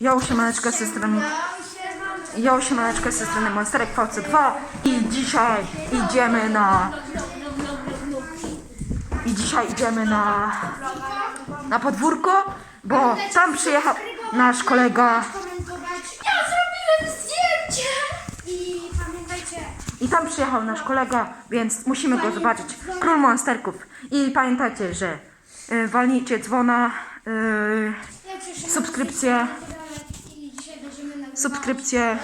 Jo, siemaneczka z tej strony. Jo, siemaneczka z tej strony Monsterek VC2 i dzisiaj idziemy na... I dzisiaj idziemy na... na podwórko, bo tam przyjechał nasz kolega Ja zrobiłem zdjęcie! I pamiętajcie, i tam przyjechał nasz kolega, więc musimy go zobaczyć. Król Monsterków. I pamiętajcie, że y, walnijcie dzwona, y, jak się subskrypcje, i dzisiaj subskrypcje,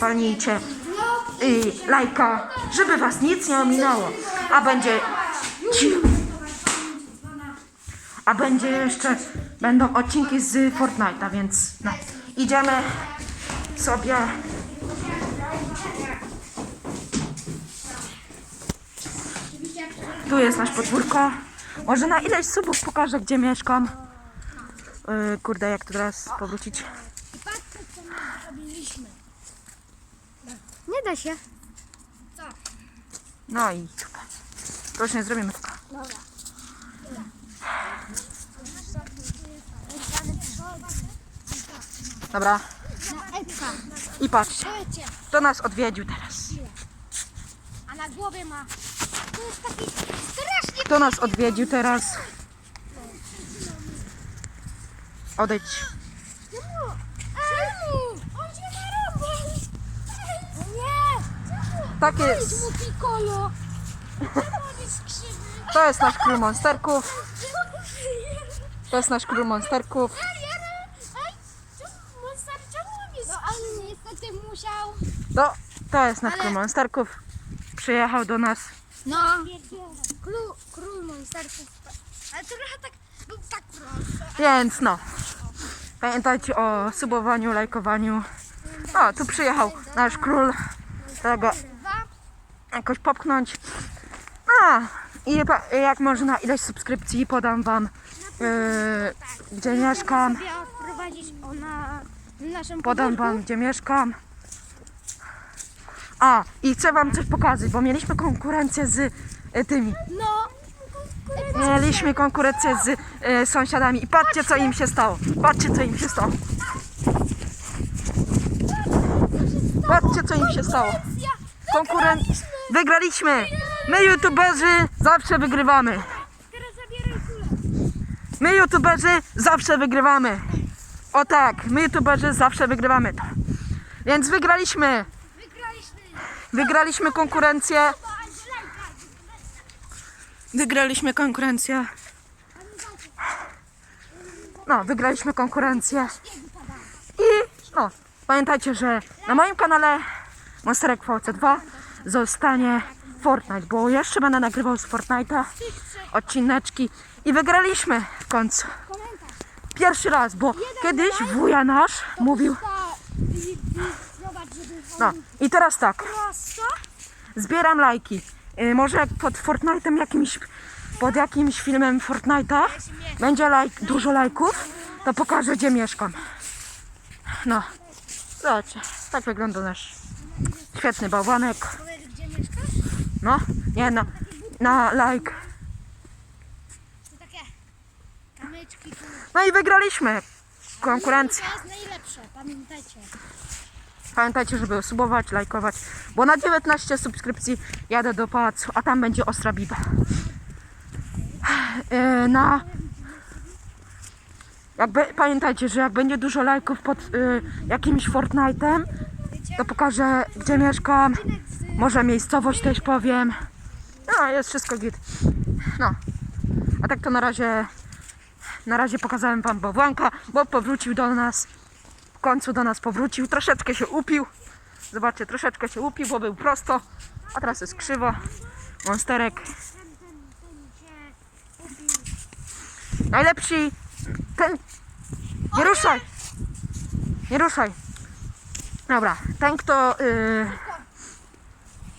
walnijcie. i lajka, żeby was nic nie ominęło. A będzie a będzie jeszcze będą odcinki z Fortnite'a, więc no, idziemy sobie. Tu jest nasz podwórko. Może na ileś subów pokażę, gdzie mieszkam. Yy, kurde, jak tu teraz powrócić? I patrzcie, co my zrobiliśmy. Nie da się. Co? No i super. To już nie zrobimy. Dobra. Dobra. Na. I patrzcie, Powiedzcie, kto nas odwiedził teraz. a na głowie ma... To jest taki strasznie... Kto nas odwiedził teraz? Odejdź. Czemu? Czemu? On cię narąbał! Nie! Czemu? Tak jest. mu Piccolo! Czemu on jest krzywy? To jest nasz król monsterków. To jest nasz król monsterków. Monster, czemu on jest No ale niestety musiał... To, to jest nasz król monsterków. Przyjechał do nas. No. Król, król monsterków. Ale trochę tak, był tak prosto. Więc no. Pamiętajcie o subowaniu, lajkowaniu. O, tu przyjechał nasz król. Tego. Jakoś popchnąć. A, i jak może na ileś subskrypcji podam wam, yy, gdzie mieszkam. Ona naszą Podam wam, gdzie mieszkam. A, i chcę wam coś pokazać, bo mieliśmy konkurencję z y, tymi. No. Mieliśmy konkurencję z y, sąsiadami i patrzcie, co im się stało. Patrzcie, co im się stało. Patrzcie, co im się stało. Konkuren... Wygraliśmy! My, youtuberzy, zawsze wygrywamy. My, youtuberzy, zawsze wygrywamy. O tak, my, youtuberzy, zawsze wygrywamy. Więc wygraliśmy. Wygraliśmy. Konkurencję. Wygraliśmy konkurencję. No, wygraliśmy konkurencję. I no, pamiętajcie, że na moim kanale Monsterek VC2 zostanie Fortnite, bo jeszcze będę nagrywał z Fortnite'a odcineczki i wygraliśmy w końcu. Pierwszy raz, bo kiedyś wuja nasz mówił, no i teraz tak, zbieram lajki. Y, może pod Fortnite'em jakimś, pod jakimś filmem Fortnite'a będzie dużo lajków, to pokażę gdzie mieszkam. No, zobaczcie, tak wygląda nasz świetny bałwanek. No, nie na, na like. To takie kamyczki. tu. No i wygraliśmy konkurencję. To jest najlepsze, pamiętajcie. Pamiętajcie, żeby subować, lajkować, bo na 19 subskrypcji jadę do pałacu, a tam będzie ostra biba. Yy, na... Jakby, pamiętajcie, że jak będzie dużo lajków pod yy, jakimś Fortnite'em, to pokażę gdzie mieszkam, może miejscowość też powiem. No, jest wszystko git. No, a tak to na razie, na razie pokazałem wam Bobłanka, bo powrócił do nas w końcu do nas powrócił, troszeczkę się upił. Zobaczcie, troszeczkę się upił, bo był prosto, a teraz jest krzywo. Monsterek. Najlepszy ten. Nie ruszaj! Nie ruszaj! Dobra, ten kto. Yy,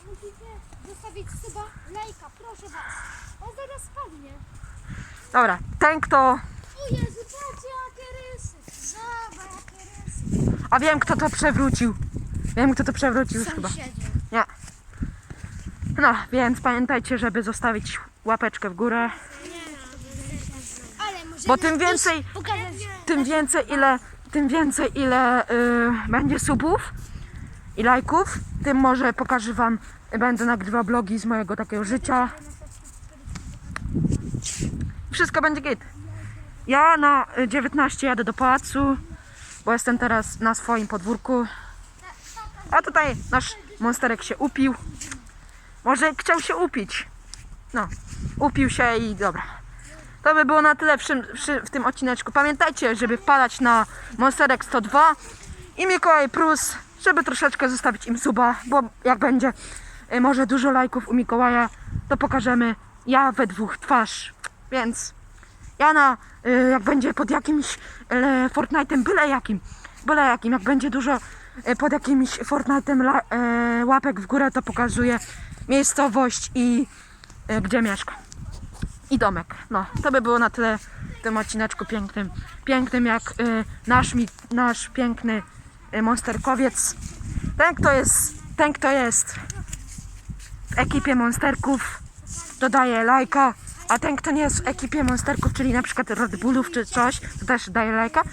Musicie zostawić suba, proszę was. On zaraz spadnie. dobra, ten kto. O Jezu, patrzcie jakie rysy. Zobacz jakie rysy. A wiem kto to przewrócił. Wiem kto to przewrócił już chyba. Nie. No, więc pamiętajcie, żeby zostawić łapeczkę w górę. Ale możemy Bo tym więcej, pokazać tym więcej ile tym więcej ile y, będzie subów i lajków, tym może pokażę wam, będę nagrywał blogi z mojego takiego życia. Wszystko będzie git. Ja na y, 19 jadę do pałacu, bo jestem teraz na swoim podwórku. A tutaj nasz monsterek się upił. Może chciał się upić. No, upił się i dobra. To by było na tyle w, w tym odcineczku. Pamiętajcie, żeby wpadać na Monsterek 102 i Mikołaj Prus, żeby troszeczkę zostawić im suba, bo jak będzie y, może dużo lajków u Mikołaja, to pokażemy ja we dwóch twarz. Więc ja na, y, jak będzie pod jakimś e, Fortnite'em, byle jakim, byle jakim, jak będzie dużo pod jakimś Fortnite'em łapek w górę, to pokazuję miejscowość i gdzie mieszkam i domek. No, to by było na tyle w tym odcineczku pięknym. Pięknym jak y, nasz, nasz piękny y, monsterkowiec. Ten, kto jest, ten, kto jest w ekipie monsterków, dodaje lajka, a ten, kto nie jest w ekipie monsterków, czyli na przykład Red Bullów czy coś, to też daje lajka.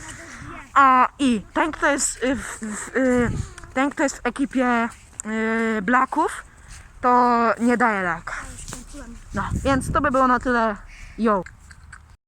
A i ten, kto jest y, w, w, y, ten, kto jest w ekipie y, Blacków, to nie daje lajka. No, więc to by było na tyle. Yo.